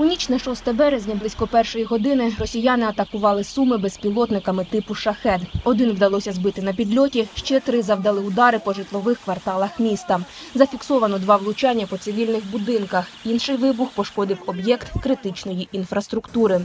У ніч на 6 березня близько першої години росіяни атакували суми безпілотниками типу шахед. Один вдалося збити на підльоті, ще три завдали удари по житлових кварталах міста. Зафіксовано два влучання по цивільних будинках. Інший вибух пошкодив об'єкт критичної інфраструктури.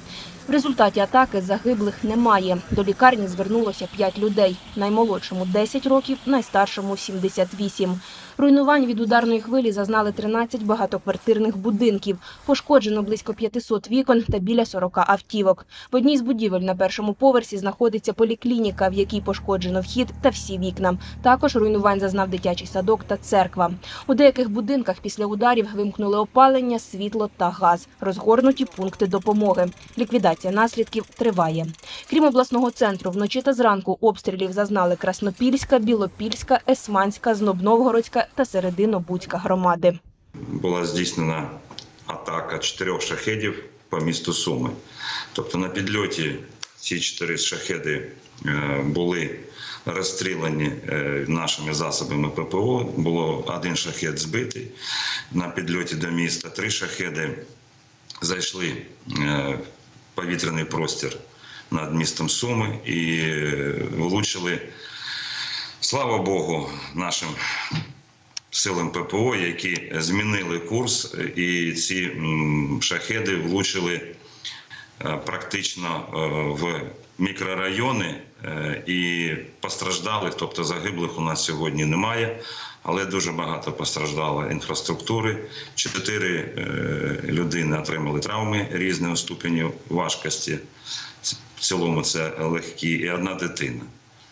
В результаті атаки загиблих немає. До лікарні звернулося 5 людей. Наймолодшому 10 років, найстаршому 78. Руйнувань від ударної хвилі зазнали 13 багатоквартирних будинків. Пошкоджено близько 500 вікон та біля 40 автівок. В одній з будівель на першому поверсі знаходиться поліклініка, в якій пошкоджено вхід та всі вікна. Також руйнувань зазнав дитячий садок та церква. У деяких будинках після ударів вимкнули опалення, світло та газ. Розгорнуті пункти допомоги. Ліквідація наслідків триває. Крім обласного центру, вночі та зранку обстрілів зазнали Краснопільська, Білопільська, Есманська, Знобновгородська та Серединобудська громади. була здійснена атака чотирьох шахедів по місту Суми. Тобто на підльоті ці чотири шахеди е, були розстріляні е, нашими засобами ППО. Було один шахед збитий на підльоті до міста. Три шахеди зайшли е, в повітряний простір над містом Суми і влучили. Слава Богу, нашим силам ППО, які змінили курс, і ці шахеди влучили е, практично е, в мікрорайони е, і постраждалих, тобто загиблих у нас сьогодні немає, але дуже багато постраждало інфраструктури. Чотири е, людини отримали травми різного ступеню важкості. В цілому це легкі, і одна дитина.